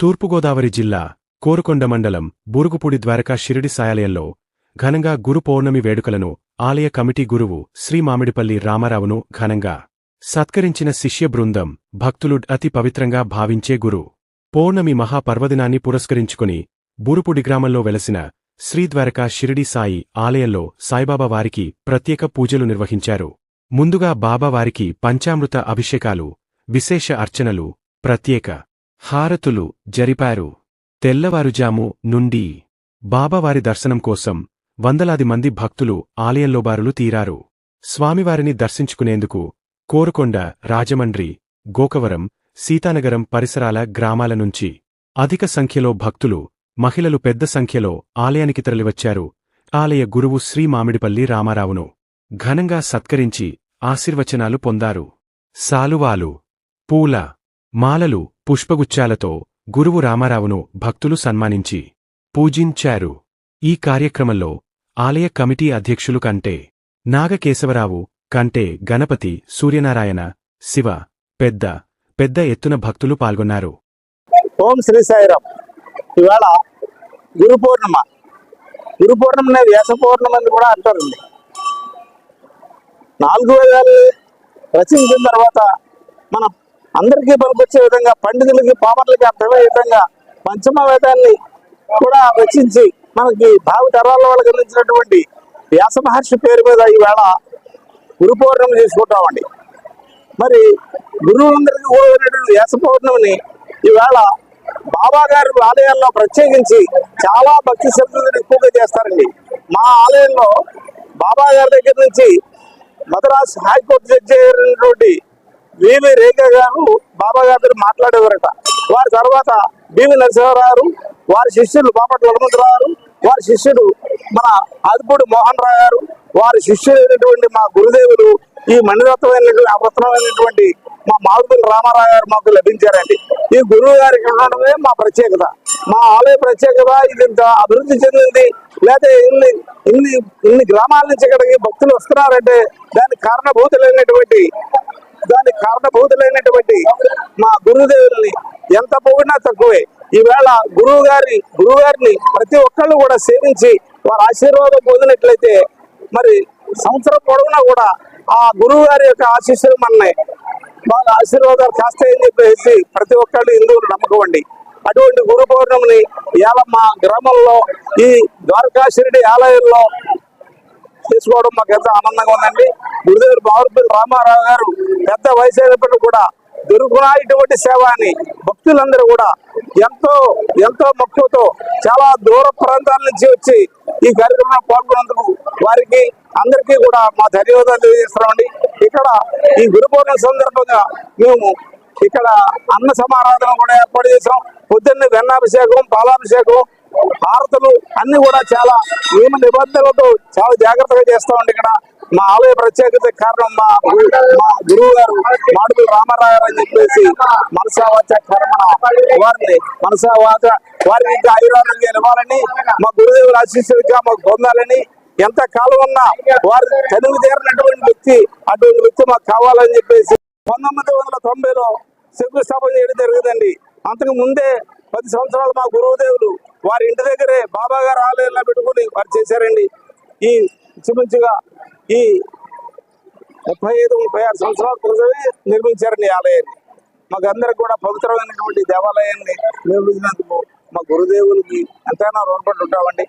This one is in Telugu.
తూర్పుగోదావరి జిల్లా కోరుకొండ మండలం బూరుగుపూడి ద్వారకా షిరిడి సాయాలయంలో ఘనంగా గురు పౌర్ణమి వేడుకలను ఆలయ కమిటీ గురువు శ్రీ మామిడిపల్లి రామారావును ఘనంగా సత్కరించిన శిష్య బృందం భక్తులు అతి పవిత్రంగా భావించే గురు. పౌర్ణమి మహాపర్వదినాన్ని పురస్కరించుకుని బూరుపుడి గ్రామంలో వెలసిన శ్రీద్వారకా షిరిడి సాయి ఆలయంలో సాయిబాబా వారికి ప్రత్యేక పూజలు నిర్వహించారు. ముందుగా బాబావారికి పంచామృత అభిషేకాలు విశేష అర్చనలు ప్రత్యేక హారతులు జరిపారు. తెల్లవారుజాము నుండి బాబావారి దర్శనం కోసం వందలాది మంది భక్తులు ఆలయంలో బారులు తీరారు. స్వామివారిని దర్శించుకునేందుకు కోరుకొండ రాజమండ్రి గోకవరం సీతానగరం పరిసరాల గ్రామాల నుంచి అధిక సంఖ్యలో భక్తులు మహిళలు పెద్ద సంఖ్యలో ఆలయానికి తరలివచ్చారు. ఆలయ గురువు శ్రీ మామిడిపల్లి రామారావును ఘనంగా సత్కరించి ఆశీర్వచనాలు పొందారు. సాలువాలు పూల మాలలు పుష్పగుచ్చాలతో గురువు రామారావును భక్తులు సన్మానించి పూజించారు. ఈ కార్యక్రమంలో ఆలయ కమిటీ అధ్యక్షులు కంటే నాగకేశవరావు కంటే గణపతి సూర్యనారాయణ శివ పెద్ద పెద్ద ఎత్తున భక్తులు పాల్గొన్నారు. ఓం శ్రీ సాయిరామ్. ఇవాళ గురు పౌర్ణమ. గురు పౌర్ణమిని వ్యాస పౌర్ణమి అని కూడా అంటారండి నాలుగు వేదాలు రచించిన తర్వాత మన అందరికీ పనికొచ్చే విధంగా పండితులకి పామర్లకి అర్థమయ్యే విధంగా పంచమ వేదాన్ని కూడా రచించి మనకి భావి తరాల వాళ్ళకి అందించినటువంటి వ్యాస మహర్షి పేరు మీద ఈవేళ గురు పౌర్ణమి చేసుకుంటామండి. మరి గురువులందరికీ కూడినటువంటి వ్యాస పౌర్ణమిని ఈవేళ బాబా గారి ఆలయాల్లో ప్రత్యేకించి చాలా భక్తి శ్రద్ధలను ఎక్కువగా చేస్తారండి. మా ఆలయంలో బాబా గారి దగ్గర నుంచి మద్రాస్ హైకోర్టు జడ్జి అయినటువంటి వివి రేఖ గారు బాబా గారి మాట్లాడేవారట. వారి తర్వాత బివి నరసింహరావు వారి శిష్యులు బాపట్ల హనుమంతరావు గారు వారి శిష్యుడు మన అద్భుడు మోహన్ రావు గారు వారి శిష్యులైనటువంటి మా గురుదేవులు ఈ మణిరత్నమైనటువంటి అప్రత్నమైనటువంటి మా మారుపల్లి రామారావు గారు మాకు లభించారండి. ఈ గురువు గారికి ఉండడమే మా ప్రత్యేకత. మా ఆలయ ప్రత్యేకత ఇది ఇంత అభివృద్ధి చెందింది. లేకపోతే ఇన్ని ఇన్ని ఇన్ని గ్రామాల నుంచి ఇక్కడికి భక్తులు వస్తున్నారంటే దానికి కారణభూతులైనటువంటి దానికి కారణభూతులైనటువంటి మా గురుదేవుల్ని ఎంత పొగిడినా తక్కువే. ఈవేళ గురువు గారి గురువు గారిని ప్రతి ఒక్కళ్ళు కూడా సేవించి వారి ఆశీర్వాదం పొందినట్లయితే మరి సంవత్సరం పొడవునా కూడా ఆ గురువు గారి యొక్క ఆశీస్సులు మనని వాళ్ళ ఆశీర్వాదాలు కాస్తాయని చెప్పేసి ప్రతి ఒక్కళ్ళు హిందువులు నమ్మకం అండి అటువంటి గురు పౌర్ణమిని ఇవాళ మా గ్రామంలో ఈ ద్వారకాశిరిడి ఆలయంలో తీసుకోవడం మాకు ఎంతో ఆనందంగా ఉందండి. గురుదేవులు బాబుపల్లి రామారావు గారు పెద్ద వయసు అయినప్పటికీ కూడా దొరుకున ఇటువంటి సేవ అని భక్తులందరూ కూడా ఎంతో ఎంతో మక్కువతో చాలా దూర ప్రాంతాల నుంచి వచ్చి ఈ కార్యక్రమంలో పాల్గొన్నందుకు వారికి అందరికీ కూడా మా ధన్యవాదాలు తెలియజేస్తున్నామండి. ఇక్కడ ఈ గురు పౌర్ణమి సందర్భంగా మేము ఇక్కడ అన్న సమారాధన కూడా ఏర్పాటు చేసాం పొద్దున్నే వెన్నాభిషేకం పాలాభిషేకం హారతులు అన్ని కూడా చాలా నియమ నిబంధనలతో చాలా జాగ్రత్తగా చేస్తామండి ఇక్కడ. మా ఆలయ ప్రత్యేకత కారణం మా మా గురువు గారు మాడుగులు రామారావు గారు అని చెప్పేసి మనసావాచ కర్మణ వారిని మనసావాచ వారిని ఇంకా ఆయురారోగ్యాలు ఇవ్వాలని మా గురుదేవుల ఆశీస్సులుగా మాకు పొందాలని ఎంత కాలం ఉన్నా వారు చదువు తీరినటువంటి వ్యక్తి అటువంటి వ్యక్తి మాకు కావాలని చెప్పేసి పంతొమ్మిది వందల తొంభైలో శంకుస్థాపన చేయడం జరిగిందండి. అంతకు ముందే పది సంవత్సరాలు మా గురువుదేవులు వారి ఇంటి దగ్గరే బాబా గారు ఆలయంలో పెట్టుకుని వారు చేశారండి. ఈ ఇంచుమించుగా ఈ ముప్పై ఐదు ముప్పై ఆరు సంవత్సరాల క్రితమే నిర్మించారండి ఈ ఆలయాన్ని. మాకు అందరికి కూడా పవిత్రమైనటువంటి దేవాలయాన్ని నిర్మించినందుకు మా గురుదేవులకి ఎంతైనా రుణపడి ఉంటామండి.